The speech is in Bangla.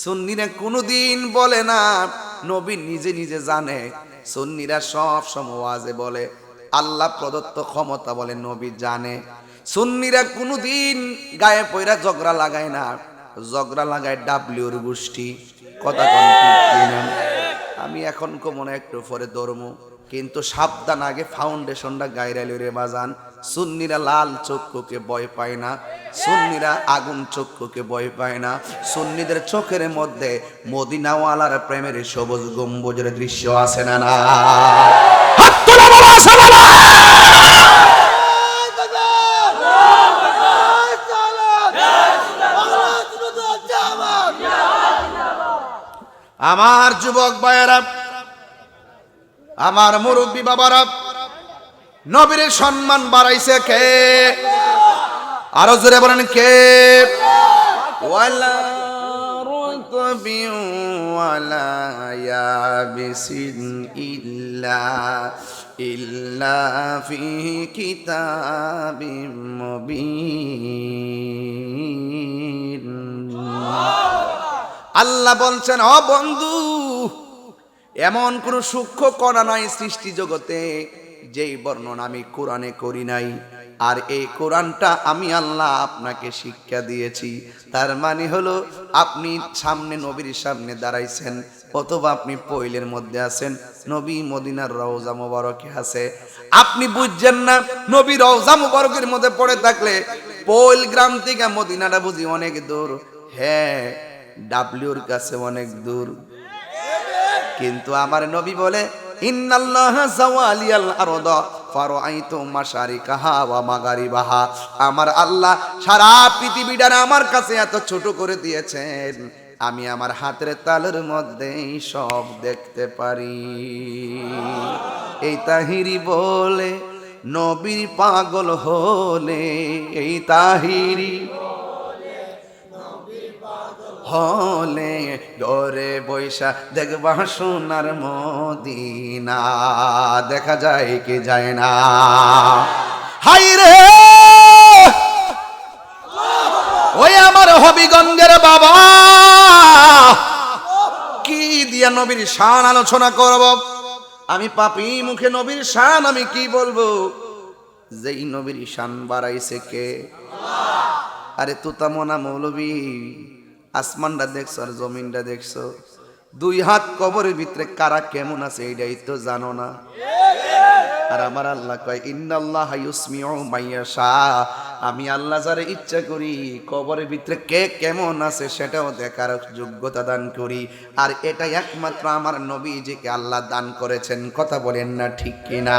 সুন্নিরা কোনোদিন বলে না, নবী নিজে নিজে জানে। সুন্নিরা সব সময় ওয়াজে বলে। আল্লাহ প্রদত্ত ক্ষমতা বলে নবী জানে। সুন্নিরা কোনোদিন গায়ে পয়রা ঝগড়া লাগায় না। ঝগড়া লাগায় ডাব্লিউর গোষ্ঠী। কথা? আমি এখন মনে একটু পরে ধর্ম। কিন্তু সাবধান আগে ফাউন্ডেশনটা গায়রালি রে বাজান। সুন্নিরা লাল চক্ষুকে ভয় পায় না, সুন্নিরা আগুন চক্ষুকে ভয় পায় না সুন্নিদের চোখের মধ্যে মদিনাওয়ালার প্রেমের সবুজ গম্বুজের দৃশ্য আছে না না! আমার যুবক ভাইয়েরা, আমার মুরব্বী বাবারা নবীর সম্মান বাড়াইছে কে? আরও জোরে বলেন কে? ওয়ালা রতবি ওয়ালা ইয়াবিসিন ইল্লা ইল্লা ফি কিতাবিম মুবিন। আল্লাহ বলছেন অ বন্ধু এমন কোন সূক্ষ্ম কণা নাই সৃষ্টি জগতে। যেই বর্ণনা আমি কোরআনে করি নাই, আর এই কোরআনটা আমি আল্লাহ আপনাকে শিক্ষা দিয়েছি। তার মানে হলো, আপনি সামনে নবীর সামনে দাঁড়াইছেন, অথবা আপনি পৈলের মধ্যে আছেন, নবী মদিনার রওজা মোবারকে আছে। আপনি বুঝছেন না, নবী রওজা মোবারকের মধ্যে পড়ে থাকলে, পৈল গ্রাম থেকে মদিনাটা বুঝি অনেক দূর। হ্যাঁ ডাব্লিউর কাছে অনেক দূর। কিন্তু আমার নবী বলে মাগারিবাহা। আমার আল্লাহ সারা পৃথিবীটা আমার কাছে এত ছোট করে দিয়েছেন, আমি আমার হাতের তালের মধ্যেই সব দেখতে পারি। এই তাহিরি বলে, নবীর পাগল হলে এই তাহিরি হলে গরে বৈশা দেখবা সোনার মদিনা। দেখা যায় কি যায় না। হাই রে! ওই আমার হবিগঞ্জের বাবা। কি দিয়া নবীর শান আলোচনা করব? আমি পাপি মুখে নবীর শান, আমি কি বলব? যেই নবীর শান বাড়াইছে কে? আরে তুতা মোনা মৌলবী আসমানটা দেখছ আর জমিনটা দেখছ? দুই হাত কবরের ভিতরে কারা কেমন আছে এইটাই তো জানো না? আর আমার আল্লাহ কয়, ইন্নাল্লাহ ইউসমিউ মাইয়াশা। আমি আল্লাহ যারে ইচ্ছা করি, কবরের ভিতরে কে কেমন আছে সেটাও দেখার যোগ্যতা দান করি। আর এটা একমাত্র আমার নবীজিকে আল্লাহ দান করেছেন, কথা বলেন না ঠিক কিনা?